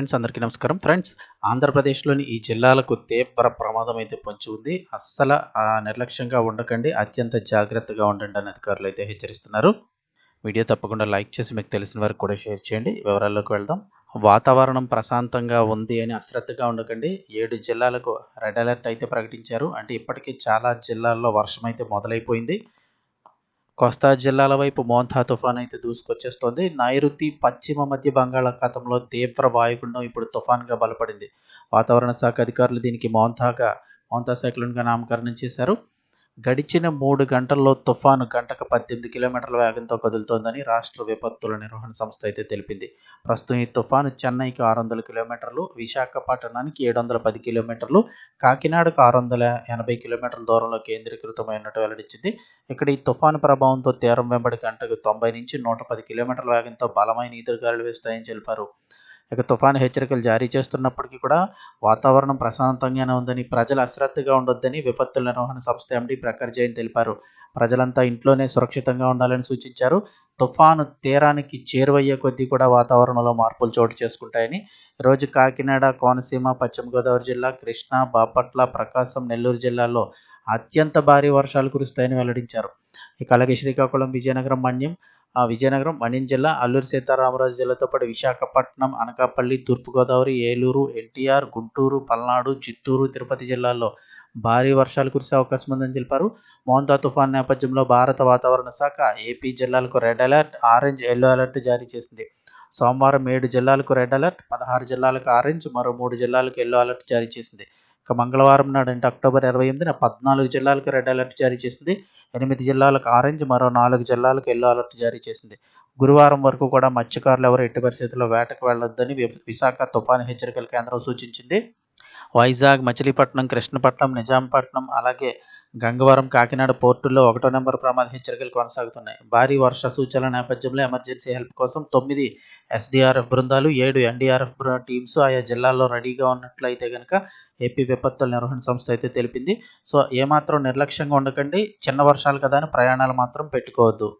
Friends అందరికీ నమస్కారం. Friends ఆంధ్రప్రదేశ్లోని ఈ జిల్లాలకు తీవ్ర ప్రమాదం అయితే పొంచి ఉంది. అస్సలు ఆ, నిర్లక్ష్యంగా ఉండకండి. అత్యంత జాగ్రత్తగా ఉండండి అని అధికారులు అయితే హెచ్చరిస్తున్నారు. వీడియో తప్పకుండా లైక్ చేసి మీకు తెలిసిన వారికి కూడా షేర్ చేయండి. వివరాల్లోకి వెళ్దాం. వాతావరణం ప్రశాంతంగా ఉంది అని అశ్రద్ధగా ఉండకండి. ఏడు జిల్లాలకు రెడ్ అలర్ట్ అయితే ప్రకటించారు. అంటే ఇప్పటికీ చాలా జిల్లాల్లో వర్షం అయితే మొదలైపోయింది. కోస్తా జిల్లాల వైపు మోంథా తుఫాన్ అయితే దూసుకొచ్చేస్తోంది. నైరుతి పశ్చిమ మధ్య బంగాళాఖాతంలో తీవ్ర వాయుగుండం ఇప్పుడు తుఫాన్గా బలపడింది. వాతావరణ శాఖ అధికారులు దీనికి మోంథాగా మోంథా సైక్లోన్గా నామకరణం చేశారు. గడిచిన మూడు గంటల్లో తుఫాను గంటకు పద్దెనిమిది కిలోమీటర్ల వేగంతో కదులుతోందని రాష్ట్ర విపత్తుల నిర్వహణ సంస్థ అయితే తెలిపింది. ప్రస్తుతం ఈ తుఫాను చెన్నైకి ఆరు వందల కిలోమీటర్లు విశాఖపట్నానికి ఏడు వందల పది కిలోమీటర్లు కాకినాడకు ఆరు వందల ఎనభై కిలోమీటర్ల దూరంలో కేంద్రీకృతమైనట్టు వెల్లడించింది. ఇక్కడ ఈ తుఫాను ప్రభావంతో తీరం వెంబడి గంటకు తొంభై నుంచి నూట పది కిలోమీటర్ల వేగంతో బలమైన ఈదురుగాలులు వేస్తాయని తెలిపారు ఇక తుఫాను హెచ్చరికలు జారీ చేస్తున్నప్పటికీ కూడా వాతావరణం ప్రశాంతంగానే ఉందని ప్రజలు అశ్రద్ధగా ఉండొద్దని విపత్తుల నిర్వహణ సంస్థ ఎండి ప్రఖర్ జైన్ తెలిపారు. ప్రజలంతా ఇంట్లోనే సురక్షితంగా ఉండాలని సూచించారు. తుఫాను తీరానికి చేరువయ్యే కొద్దీ కూడా వాతావరణంలో మార్పులు చోటు చేసుకుంటాయని ఈరోజు కాకినాడ కోనసీమ పశ్చిమ గోదావరి జిల్లా కృష్ణా బాపట్ల ప్రకాశం నెల్లూరు జిల్లాల్లో అత్యంత భారీ వర్షాలు కురుస్తాయని వెల్లడించారు. ఇక అలాగే శ్రీకాకుళం విజయనగరం మన్యం విజయనగరం మన్యం జిల్లా అల్లూరు సీతారామరాజు జిల్లాతో పాటు విశాఖపట్నం అనకాపల్లి తూర్పుగోదావరి ఏలూరు ఎన్టీఆర్ గుంటూరు పల్నాడు చిత్తూరు తిరుపతి జిల్లాల్లో భారీ వర్షాలు కురిసే అవకాశం ఉందని తెలిపారు. మోంతా తుఫాన్ నేపథ్యంలో భారత వాతావరణ శాఖ ఏపీ జిల్లాలకు red alert orange yellow alert జారీ చేసింది. సోమవారం ఏడు జిల్లాలకు రెడ్ అలర్ట్ పదహారు జిల్లాలకు ఆరెంజ్ మరో మూడు జిల్లాలకు ఎల్లో అలర్ట్ జారీ చేసింది. ఇక మంగళవారం నాడు అంటే అక్టోబర్ ఇరవై ఎనిమిదిన పద్నాలుగు జిల్లాలకు రెడ్ అలర్ట్ జారీ చేసింది. ఎనిమిది జిల్లాలకు ఆరెంజ్ మరో నాలుగు జిల్లాలకు ఎల్లో అలర్ట్ జారీ చేసింది. గురువారం వరకు కూడా మత్స్యకారులు ఎవరు ఎట్టి పరిస్థితుల్లో వేటకు వెళ్ళొద్దని విశాఖ తుఫాను హెచ్చరికల కేంద్రం సూచించింది. వైజాగ్ మచిలీపట్నం కృష్ణపట్నం నిజాంపట్నం అలాగే గంగవరం కాకినాడ పోర్టుల్లో ఒకటో నెంబర్ ప్రమాద హెచ్చరికలు కొనసాగుతున్నాయి. భారీ వర్ష సూచనల నేపథ్యంలో ఎమర్జెన్సీ హెల్ప్ కోసం తొమ్మిది ఎస్డీఆర్ఎఫ్ బృందాలు ఏడు ఎన్డీఆర్ఎఫ్ టీమ్స్ ఆయా జిల్లాల్లో రెడీగా ఉన్నట్లయితే కనుక ఏపీ విపత్తుల నిర్వహణ సంస్థ అయితే తెలిపింది. సో ఏమాత్రం నిర్లక్ష్యంగా ఉండకండి. చిన్న వర్షాలు కదా అని ప్రయాణాలు మాత్రం పెట్టుకోవద్దు.